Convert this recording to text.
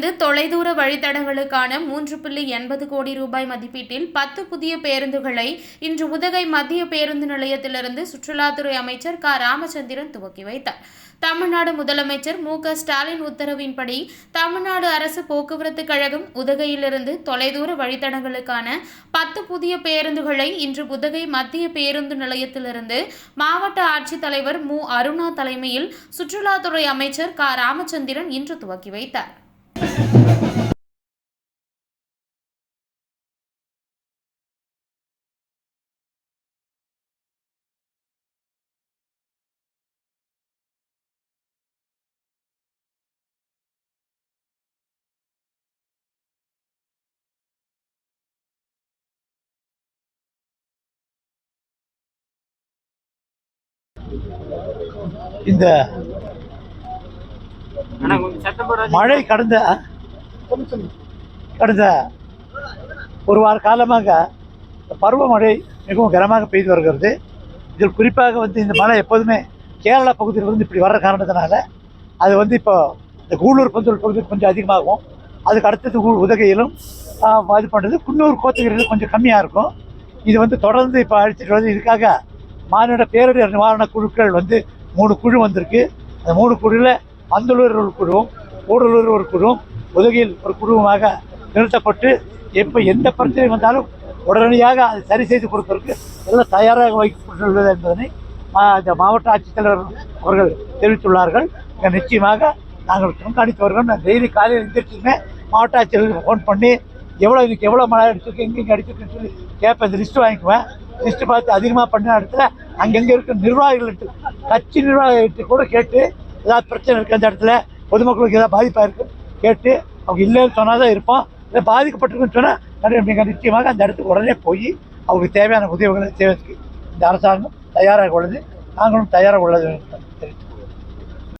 தொலைதூர வழித்தடங்களுக்கான மூன்று புள்ளி எண்பது கோடி ரூபாய் மதிப்பீட்டில் பத்து புதிய பேருந்துகளை இன்று உதகை மத்திய பேருந்து நிலையத்திலிருந்து சுற்றுலாத்துறை அமைச்சர் க. ராமச்சந்திரன் துவக்கி வைத்தார். தமிழ்நாடு முதலமைச்சர் மு. க. ஸ்டாலின் உத்தரவின்படி தமிழ்நாடு அரசு போக்குவரத்து கழகம் உதகையிலிருந்து தொலைதூர வழித்தடங்களுக்கான பத்து புதிய பேருந்துகளை இன்று உதகை மத்திய பேருந்து நிலையத்திலிருந்து மாவட்ட ஆட்சித்தலைவர் மு. அருணா தலைமையில் சுற்றுலாத்துறை அமைச்சர் க. ராமச்சந்திரன் இன்று துவக்கி வைத்தார். இந்த. மழை கடந்த கடந்த ஒரு வார காலமாக பருவமழை மிகவும் கனமாக பெய்து வருகிறது. இதில் குறிப்பாக வந்து இந்த மழை எப்போதுமே கேரளா பகுதியில் வந்து இப்படி வர்ற காரணத்தினால அது வந்து இப்போ இந்த கூடலூர் பந்தூர் பகுதியில் கொஞ்சம் அதிகமாகும். அதுக்கு அடுத்தது உதகையிலும் இது பண்ணுறது குன்னூர் கோத்தகிரியில் கொஞ்சம் கம்மியாக இருக்கும். இது வந்து தொடர்ந்து இப்போ அழிச்சிட்டு வந்து இதுக்காக மாநில பேரிடர் நிவாரண குழுக்கள் வந்து மூணு குழு வந்திருக்கு. அந்த மூணு குழுவில் அந்தலூர் ஒரு குழுவும் கூடலூர் ஒரு குழுவும் உதகையில் ஒரு குழுவுமாக நிறுத்தப்பட்டு எப்போ எந்த பிரச்சனை வந்தாலும் உடனடியாக அதை சரி செய்து கொடுப்பதற்கு எல்லாம் தயாராக வைக்கப்பட்டுள்ளது என்பதனை மா- இந்த மாவட்ட ஆட்சித்தலைவர் அவர்கள் தெரிவித்துள்ளார்கள். மிக நிச்சயமாக நாங்கள் கண்காணித்து வருகிறோம். நான் டெய்லி காலையில் எழுந்திரிச்சுமே மாவட்ட ஆட்சியர்களுக்கு ஃபோன் பண்ணி எவ்வளோ இதுக்கு எவ்வளோ மழை அடிச்சிருக்கு எங்கெங்கே அடிச்சிருக்குன்னு சொல்லி கேட்பேன் இந்த லிஸ்ட்டு வாங்கிக்குவேன். லிஸ்ட்டு பார்த்து அதிகமாக பண்ண இடத்துல அங்கங்கே இருக்க நிர்வாகிகள்கிட்ட கட்சி நிர்வாகிகிட்ட கூட கேட்டு ஏதாவது பிரச்சனை இருக்குது அந்த இடத்துல பொதுமக்களுக்கு ஏதாவது பாதிப்பாக இருக்குது கேட்டு அவங்க இல்லைன்னு சொன்னால் தான் இருப்போம் இல்லை பாதிக்கப்பட்டிருக்குன்னு சொன்னால் மிக நிச்சயமாக அந்த இடத்துக்கு உடனே போய் அவங்களுக்கு தேவையான உதவிகளை செய்வதற்கு இந்த அரசாங்கம் தயாராக உள்ளது. நாங்களும் தயாராக உள்ளது.